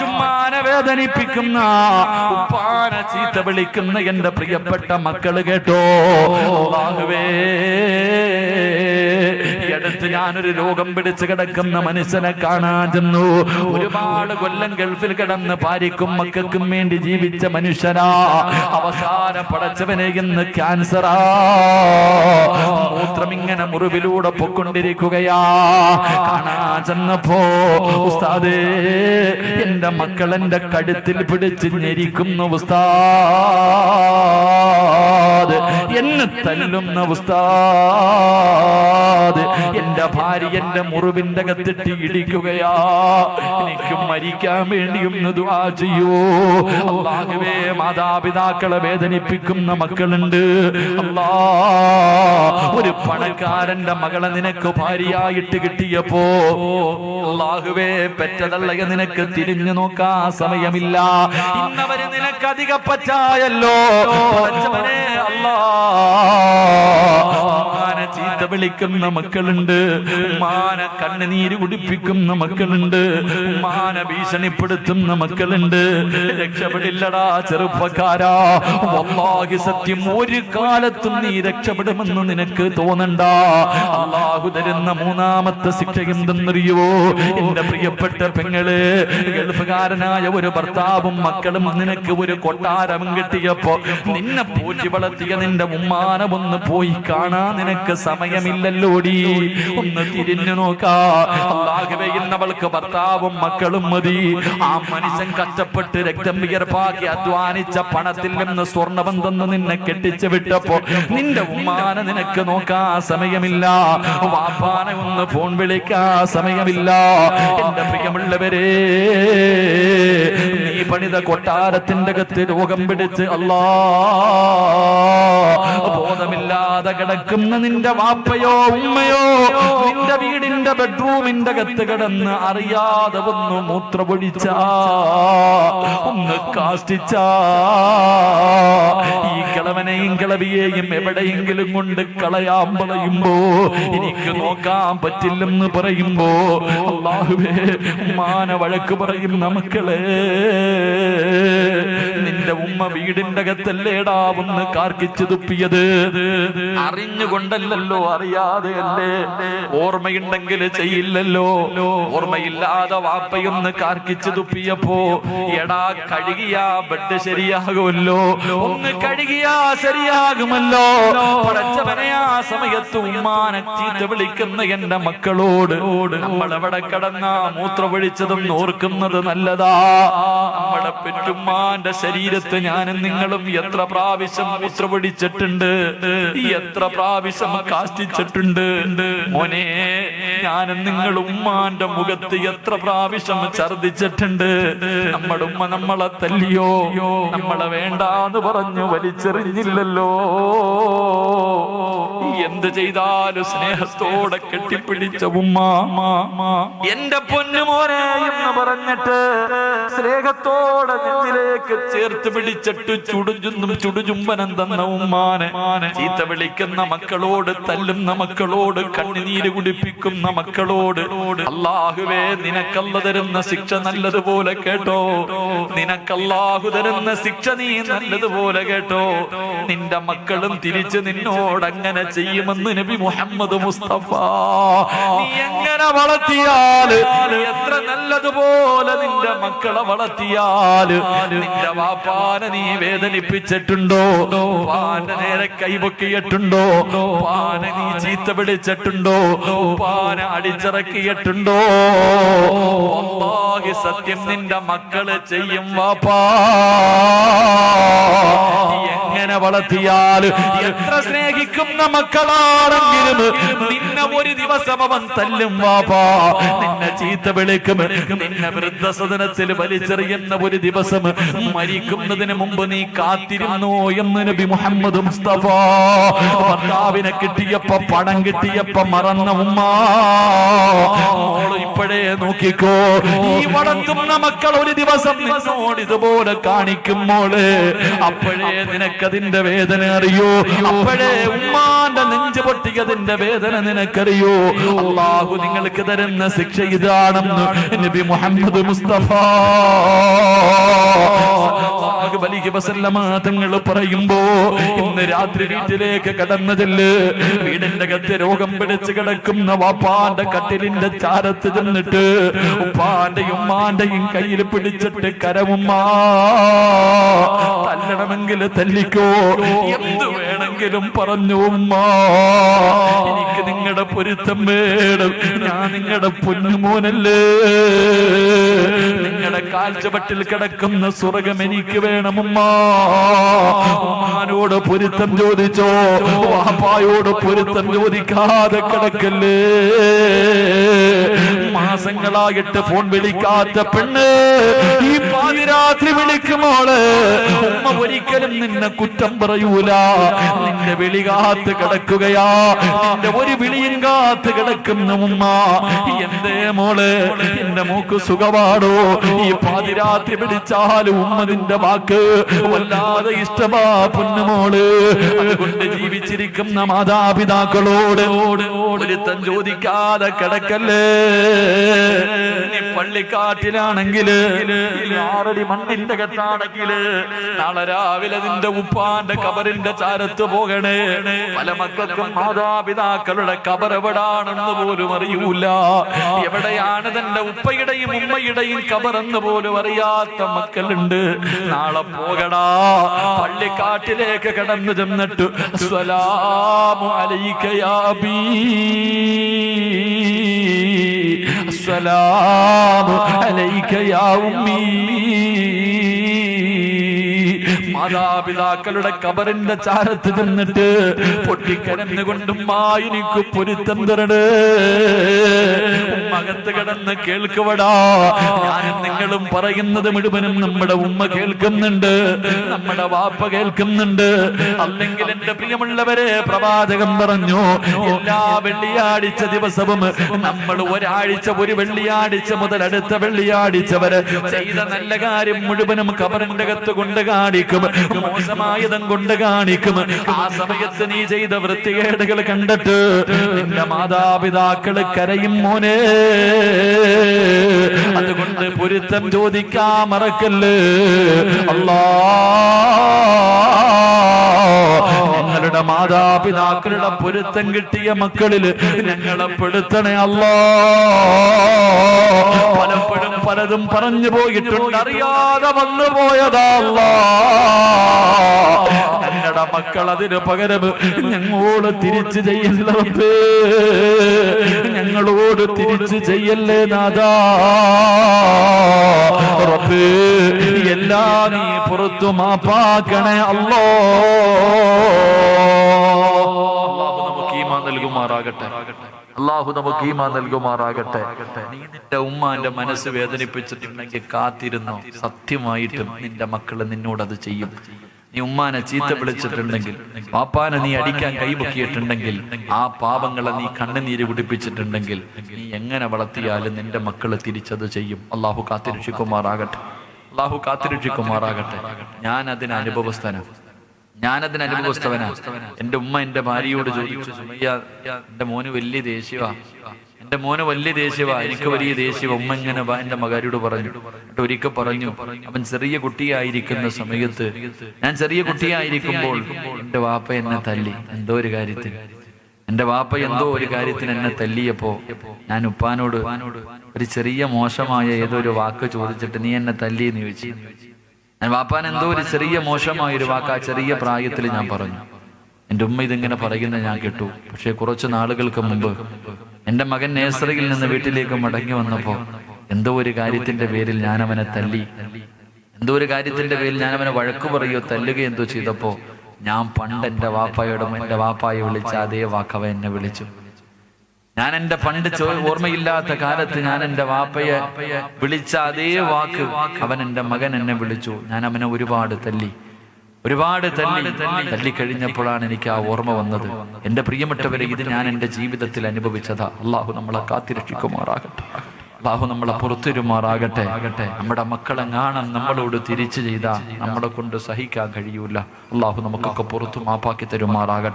പെറ്റുമ്മാനെ വേദനിപ്പിക്കുന്ന ഉപ്പാനെ ചീത്ത വിളിക്കുന്ന എന്റെ പ്രിയപ്പെട്ട മക്കൾ കേട്ടോ. ഈ അടുത്ത് ഞാനൊരു രോഗം പിടിച്ചു കിടക്കുന്ന മനുഷ്യനെ കാണാൻ ചെന്നു. ഒരുപാട് കൊല്ലം ഗൾഫിൽ കിടന്ന് ഭാര്യക്കും മക്കൾക്കും വേണ്ടി ജീവിച്ച മനുഷ്യനാ. അവസാന പടച്ചവനെ ഇന്ന് ക്യാൻസറാ. മൂത്രം ഇങ്ങനെ മുറിവിലൂടെ പൊക്കൊണ്ടിരിക്കുകയാ. കാണാൻ ചെന്നപ്പോ ഉസ്താദേ എന്റെ മക്കൾ എന്റെ കഴുത്തിൽ പിടിച്ച് ഞെരിക്കുന്ന ഉസ്താദ്. എന്നെ തല്ലുന്ന ഉസ്താദ്. എന്റെ ഭാര്യ എന്റെ മുറിവിന്റെ കത്തിട്ട് ഇടിക്കുകയാ. എനിക്ക് മരിക്കാൻ വേണ്ടി ഒന്ന് ദുആ ചെയ്യൂ. അല്ലാഹുവേ മാതാപിതാക്കളെ വേദനിപ്പിക്കുന്ന മക്കളുണ്ട്. അല്ലാ ഒരു പണക്കാരന്റെ മകളെ നിനക്ക് ഭാര്യയായിട്ട് കിട്ടിയപ്പോ അല്ലാഹുവേ പെറ്റതള്ളയെ നിനക്ക് തിരിഞ്ഞു നോക്കാൻ സമയമില്ല. ഇന്നവര് നിനക്ക് അധിക പറ്റായല്ലോ. അല്ലാ ചീത്ത വിളിക്കുന്ന മക്കളുണ്ട്. ഉമ്മാനെ കണ്ണുനീര് കുടിപ്പിക്കുന്ന മക്കളുണ്ട്. ഉമ്മാന ഭീഷണിപ്പെടുത്തുന്ന മക്കളുണ്ട്. രക്ഷപ്പെടില്ലടാ ചെറുപ്പക്കാരാ. വല്ലാഹി സത്യം ഒരു കാലത്തും നീ രക്ഷപ്പെടുമെന്ന് നിനക്ക് തോന്നണ്ട. അള്ളാഹു തരുന്ന മൂന്നാമത്തെ ശിക്ഷ എന്തെന്നറിയോ എന്റെ പ്രിയപ്പെട്ട പെങ്ങൾ ഗൾഫുകാരനായ ഒരു ഭർത്താവും മക്കളും നിനക്ക് ഒരു കൊട്ടാരം കിട്ടിയപ്പോ നിന്നെ പോറ്റി വളർത്തിയ നിന്റെ ഉമ്മാനെ ഒന്ന് പോയി കാണാൻ നിനക്ക് സമയമില്ലല്ലോടി. ഒന്ന് തിരിഞ്ഞു നോക്കാ. ഇന്നവൾക്ക് ഭർത്താവും മക്കളും മതി. ആ മനുഷ്യൻ കഷ്ടപ്പെട്ട് രക്തം വിയർപ്പാക്കി അധ്വാനിച്ച പണത്തിൽ നിന്ന് സ്വർണബന്ധം നിന്നെ കെട്ടിച്ചു വിട്ടപ്പോ നിന്റെ ഉമ്മാനെ നിനക്ക് നോക്കാ സമയമില്ല. വാപ്പാനെ ഒന്ന് ഫോൺ വിളിക്കാ സമയമില്ല. എന്റെ പ്രിയമുള്ളവരെ നീ പണിത കൊട്ടാരത്തിന്റെ അകത്ത് രോഗം പിടിച്ച് അല്ലാ ബോധമില്ലാതെ കിടക്കുന്ന നിന്റെ വാപ്പയോ ഉമ്മയോ നിന്റെ വീടിന്റെ ബെഡ്റൂമിന്റെ അകത്ത് കിടന്ന് അറിയാതെ ഒന്ന് മൂത്രപൊഴിച്ച ഒന്ന് കാഷ്ടിച്ച. ഈ കിളവനെയും കിളവിയെയും എവിടെയെങ്കിലും കൊണ്ട് കളയാൻ പറയുമ്പോ എനിക്ക് നോക്കാൻ പറ്റില്ലെന്ന് പറയുമ്പോ അള്ളാഹുവേ ഉമ്മാന വഴക്ക് പറയും നമുക്കളെ. നിന്റെ ഉമ്മ വീടിന്റെ അകത്തല്ലേടാ ഒന്ന് കാർക്കിച്ചു തുപ്പിയത്? അറിഞ്ഞുകൊണ്ടല്ലോ അറിയാതെ അല്ലേ ഓർമ്മയുണ്ടെങ്കിൽ ചെയ്യില്ലല്ലോ. ഓർമ്മയില്ലാതെ വാപ്പയൊന്ന് കാർക്കിച്ചു തുപ്പിയപ്പോ എടാ കഴുകിയാ ബെഡ് ശരിയാകുമല്ലോ. ഒന്ന് കഴുകിയാ ശരിയാകുമല്ലോ. പടച്ചവനെ ആ സമയത്ത് ഉമ്മാനെ ചീത്ത വിളിക്കുന്ന എന്റെ മക്കളോട് നമ്മൾ എവിടെ കടന്ന മൂത്രമൊഴിച്ചതും ഓർക്കുന്നത് നല്ലതാ. നമ്മുടെ പെറ്റുമ്മാന്റെ ശരീരത്ത് ഞാനും നിങ്ങളും എത്ര പ്രാവശ്യം മൂത്രമൊഴിച്ചിട്ടുണ്ട് എത്ര പ്രാവശ്യം കാഷ്ടിച്ചിട്ടുണ്ട്. മോനെ ഞാനും നിങ്ങൾ ഉമ്മാന്റെ മുഖത്ത് എത്ര പ്രാവശ്യം ഛർദിച്ചിട്ടുണ്ട് നമ്മുടെ ഉമ്മ നമ്മളെ തല്ലിയോ? നമ്മളെ വേണ്ടാന്ന് പറഞ്ഞു വലിച്ചെറിഞ്ഞില്ലല്ലോ. എന്ത് ചെയ്താലും സ്നേഹത്തോടെ കെട്ടിപ്പിടിച്ച ഉമ്മ. എന്റെ പൊന്നുമോനെ എന്ന് പറഞ്ഞിട്ട് സ്നേഹത്തോടെ നെഞ്ചിലേക്ക് ചേർത്ത് പിടിച്ചിട്ട് ചുടുചുന്നും ചുടുചുംബനം തന്ന ഉമ്മാനെ. ചീത്ത വിളിക്കുന്ന മക്കളോട് തല്ലുന്ന മക്കളോട് കണ്ണുനീര് കുടിപ്പിക്കുന്ന മക്കളോട് അള്ളാഹുവേ നിനക്കല്ല തരുന്ന ശിക്ഷ നല്ലതുപോലെ കേട്ടോ. നിനക്കല്ലാഹു തരുന്ന ശിക്ഷ നീ നല്ലതുപോലെ കേട്ടോ. നിന്റെ മക്കളും തിരിച്ച് നിന്നോട് അങ്ങനെ ചെയ്യുമെന്ന് നബി മുഹമ്മദ് മുസ്തഫ. നീ എങ്ങനെ വളർത്തിയാൽ? എത്ര നല്ലതുപോലെ നിന്റെ മക്കളെ വളർത്തിയാൽ? നിന്റെ വാപ്പാനെ നീ വേദനിപ്പിച്ചിട്ടുണ്ടോ? നേരെ കൈപൊക്കിയിട്ടുണ്ടോ? പാന നീ ചീത്ത പിടിച്ചിട്ടുണ്ടോ പാന അടിച്ചിറക്കിയിട്ടുണ്ടോ? സത്യം നിന്റെ മക്കൾ ചെയ്യും വാപ്പാ. എങ്ങനെ വളർത്തിയാൽ എത്ര സ്നേഹിക്കുന്ന മക്കളാണെങ്കിലും നിന്നെ ഒരു ദിവസം അവൻ തല്ലും വാപ്പാ നിന്നെ ചീത്ത വിളിക്കും നിന്നെ വൃദ്ധസദനത്തിൽ വലിച്ചെറിയുന്ന ഒരു ദിവസം മരിക്കുന്നതിന് മുമ്പ് നീ കാത്തിരുന്നു എന്ന് നബി മുഹമ്മദ് മുസ്തഫ. ഭർത്താവിനെ കിട്ടിയപ്പോ പണം കിട്ടിയപ്പോ മറന്ന ഉമ്മ. ഇപ്പോഴേ നോക്കിക്കോ ഈ വളർത്തുന്ന മക്കൾ ഒരു ദിവസം നിന്നോട് ഇതുപോലെ കാണിക്കും മോൾ. അപ്പോഴേ നിനക്കതിന് നിനക്കതിന്റെ വേദന അറിയോ? അപ്പോഴേ ഉമ്മാന്റെ നെഞ്ച് പൊട്ടിയതിന്റെ വേദന നിനക്കറിയോ? അള്ളാഹു നിങ്ങൾക്ക് തരുന്ന ശിക്ഷ ഇതാണെന്ന് നബി മുഹമ്മദ് മുസ്തഫ. തങ്ങൾ പറയുമ്പോ ഇന്ന് രാത്രി വീട്ടിലേക്ക് കടന്നതിൽ വീടിന്റെ അകത്ത് രോഗം പിടിച്ച് കിടക്കുന്ന വാപ്പാന്റെ കട്ടിലിന്റെ ചാരത്ത് ചെന്നിട്ട് ഉപ്പാന്റെയും ഉമ്മാന്റെയും കയ്യിൽ പിടിച്ചിട്ട് കരമുമ്മ തല്ലണമെങ്കിൽ തല്ലിക്കോ. എന്ത് വേണമെങ്കിലും പറഞ്ഞു ഉമ്മ. എനിക്ക് നിങ്ങളുടെ പൊരുത്തം വേണം ഞാൻ നിങ്ങളുടെ പൊന്നുമോനല്ലേ? നിങ്ങളുടെ കാൽച്ചവട്ടിൽ കിടക്കുന്ന സ്വർഗം എനിക്ക് വേണം ഉമ്മാനോട് പൊരുത്തം ചോദിച്ചോ? വാപ്പായോട് പൊരുത്തം ചോദിക്കാതെ കിടക്കല്ലേ? മാസങ്ങളായിട്ട് ഫോൺ വിളിക്കാത്ത പെണ്ണ് ഈ പാതിരാത്രി വിളിക്കുമോൾ ഉമ്മ ഒരിക്കലും നിന്നെ കുറ്റം പറയൂല. നിന്റെ വിളി കാത്ത് കിടക്കുകയാ. ഒരു വിളിയും കാത്ത് കിടക്കുന്ന ഉമ്മ എന്തേ മോൾ എന്റെ മൂക്ക് സുഖമാണോ? ഈ പാതിരാത്രി പിടിച്ചാലും ഉമ്മ നിന്റെ വാക്ക് വല്ലാതെ ഇഷ്ടമാ പൊന്നുമോൾ അതുകൊണ്ട് ജീവിച്ചിരിക്കുന്ന മാതാപിതാക്കളോട് ഒരുത്തൻ ചോദിക്കാതെ കിടക്കല്ലേ? പള്ളിക്കാട്ടിലാണെങ്കിൽ ആറടി മണ്ണിന്റെ കെട്ടാണെങ്കിൽ നാളെ രാവിലെ നിന്റെ ഉപ്പാന്റെ കബറിന്റെ ചാരത്ത് പോകണേ. പല മക്കൾക്കും മാതാപിതാക്കളുടെ കബർ എവിടാണെന്ന് പോലും അറിയൂല. എവിടെയാണ് തന്റെ ഉപ്പയുടെയും ഉമ്മയുടെയും കബറെന്ന് പോലും അറിയാത്ത മക്കളുണ്ട്. നാളെ പോകടാ. പള്ളിക്കാട്ടിലേക്ക് കടന്നു ചെന്നിട്ട് സ്വലാമു അലൈക്കയാ ഉമ്മീ. മാതാപിതാക്കളുടെ കബറിന്റെ ചാരത്ത് നിന്നിട്ട് പൊട്ടിക്കരന്നുകൊണ്ടും എനിക്ക് പൊരുത്തം തരണേ. മകത്ത് കിടന്ന് കേൾക്കുവടാ. ഞാനും നിങ്ങളും പറയുന്നത് മുഴുവനും നമ്മുടെ ഉമ്മ കേൾക്കുന്നുണ്ട് നമ്മുടെ വാപ്പ കേൾക്കുന്നുണ്ട്. അല്ലെങ്കിൽ എന്റെ പ്രിയമുള്ളവരെ പ്രവാചകം പറഞ്ഞു എല്ലാ വെള്ളിയാഴ്ച ദിവസവും നമ്മൾ ഒരാഴ്ച ഒരു വെള്ളിയാഴ്ച മുതൽ അടുത്ത വെള്ളിയാഴ്ച വരെ ചെയ്ത നല്ല കാര്യം മുഴുവനും കബറിന്റെ അകത്ത് കൊണ്ട് കാണിക്കും. മോശമായതും കൊണ്ട് കാണിക്കും. ആ സമയത്ത് നീ ചെയ്ത വൃത്തികേടുകൾ കണ്ടിട്ട് നിന്റെ മാതാപിതാക്കൾ കരയും മോനെ. അതുകൊണ്ട് പൊരുത്തം ചോദിക്കാ മറക്കല്ലേ. അല്ലാ ഞങ്ങളുടെ മാതാപിതാക്കളുടെ പൊരുത്തം കിട്ടിയ മക്കളിൽ ഞങ്ങളെ പെടുത്തണേ അല്ലാ. പലതും പറഞ്ഞു പോയിട്ടുണ്ട്. അറിയാതെ വന്നു പോയതാ എന്നട ഞങ്ങളുടെ മക്കൾ അതിന് പകരം ഞങ്ങളോട് തിരിച്ചു ചെയ്യല്ലേ ഞങ്ങളോട് തിരിച്ചു ചെയ്യല്ലേ നാദാ എല്ലാ നീ പുറത്തു മാപ്പാക്കണേ അല്ലോ നമുക്ക് ഈ മാ നൽകുമാറാകട്ടെ. അള്ളാഹു നമുക്ക് ഈമാ നൽകുമാറാകട്ടെ. നീ നിന്റെ ഉമ്മാന്റെ മനസ്സ് വേദനിപ്പിച്ചിട്ടുണ്ടെങ്കിൽ കാത്തിരുന്നു? സത്യമായിട്ടും നിന്റെ മക്കൾ നിന്നോട് അത് ചെയ്യും. നീ ഉമ്മാനെ ചീത്ത വിളിച്ചിട്ടുണ്ടെങ്കിൽ പാപ്പാനെ നീ അടിക്കാൻ കൈപൊക്കിയിട്ടുണ്ടെങ്കിൽ ആ പാപങ്ങളെ നീ കണ്ണുനീര് കുടിപ്പിച്ചിട്ടുണ്ടെങ്കിൽ നീ എങ്ങനെ വളർത്തിയാലും നിന്റെ മക്കൾ തിരിച്ചത് ചെയ്യും. അള്ളാഹു കാത്തിരക്ഷിക്കുമാറാകട്ടെ. അള്ളാഹു കാത്തിരക്ഷിക്കുമാറാകട്ടെ. ഞാൻ അതിന് അനുഭവസ്ഥനാണ്. ഞാനതിന് അനുഭവസ്ഥവനാ. എന്റെ ഉമ്മ എന്റെ ഭാര്യയോട് ചോദിച്ചു സുമയ്യ എന്റെ മോന് വലിയ ദേഷ്യവാ. എന്റെ മോന് വലിയ ദേഷ്യവാ. എനിക്ക് വലിയ ദേഷ്യവാ ഉമ്മ ഇങ്ങനെ എന്റെ മകാരിയോട് പറഞ്ഞു. എന്നിട്ട് ഒരിക്കൽ പറഞ്ഞു അവൻ ചെറിയ കുട്ടിയായിരിക്കുന്ന സമയത്ത് ഞാൻ ചെറിയ കുട്ടിയായിരിക്കുമ്പോൾ എന്റെ വാപ്പ എന്നെ തല്ലി. എന്തോ ഒരു കാര്യത്തിൽ എന്റെ വാപ്പ എന്തോ ഒരു കാര്യത്തിന് എന്നെ തല്ലിയപ്പോ ഞാൻ ഉപ്പാനോട് ഒരു ചെറിയ മോശമായ ഏതോ ഒരു വാക്ക് ചോദിച്ചിട്ട് നീ എന്നെ തല്ലി എന്ന് ചോദിച്ചു. ഞാൻ വാപ്പാൻ എന്തോ ഒരു ചെറിയ മോശമായ ഒരു വാക്ക് ആ ചെറിയ പ്രായത്തിൽ ഞാൻ പറഞ്ഞു. എന്റെ ഉമ്മ ഇതിങ്ങനെ പറയുന്നത് ഞാൻ കേട്ടു. പക്ഷേ കുറച്ച് നാളുകൾക്ക് മുമ്പ് എന്റെ മകൻ നേസറിയിൽ നിന്ന് വീട്ടിലേക്ക് മടങ്ങി വന്നപ്പോൾ എന്തോ ഒരു കാര്യത്തിന്റെ പേരിൽ ഞാൻ അവനെ തല്ലി. എന്തോ ഒരു കാര്യത്തിന്റെ പേരിൽ ഞാൻ അവനെ വഴക്ക് പറയുകയോ തല്ലുകയോ എന്തോ ചെയ്തപ്പോൾ ഞാൻ പണ്ട് എന്റെ വാപ്പായോടും എന്റെ വാപ്പായെ വിളിച്ച അതേ വാക്കവ എന്നെ വിളിച്ചു. ഞാൻ എന്റെ പണ്ട് ഓർമ്മയില്ലാത്ത കാലത്ത് ഞാൻ എന്റെ വാപ്പയെ വിളിച്ച അതേ വാക്ക് അവൻ എന്റെ മകൻ എന്നെ വിളിച്ചു. ഞാൻ അവനെ ഒരുപാട് തല്ലി. ഒരുപാട് തല്ലി. തല്ലിക്കഴിഞ്ഞപ്പോഴാണ് എനിക്ക് ആ ഓർമ്മ വന്നത്. എന്റെ പ്രിയപ്പെട്ടവരെ ഇത് ഞാൻ എന്റെ ജീവിതത്തിൽ അനുഭവിച്ചതാ. അള്ളാഹു നമ്മളെ കാത്തിരക്ഷിക്കുമാറാകട്ടെ. അള്ളാഹു നമ്മളെ പുറത്തുരുമാറാകട്ടെ. ആകട്ടെ നമ്മുടെ മക്കളെ കാണാൻ നമ്മളോട് തിരിച്ചു ചെയ്ത നമ്മളെ കൊണ്ട് സഹിക്കാൻ കഴിയൂല. അള്ളാഹു നമുക്കൊക്കെ പുറത്തു മാപ്പാക്കി തരുമാറാകട്ടെ.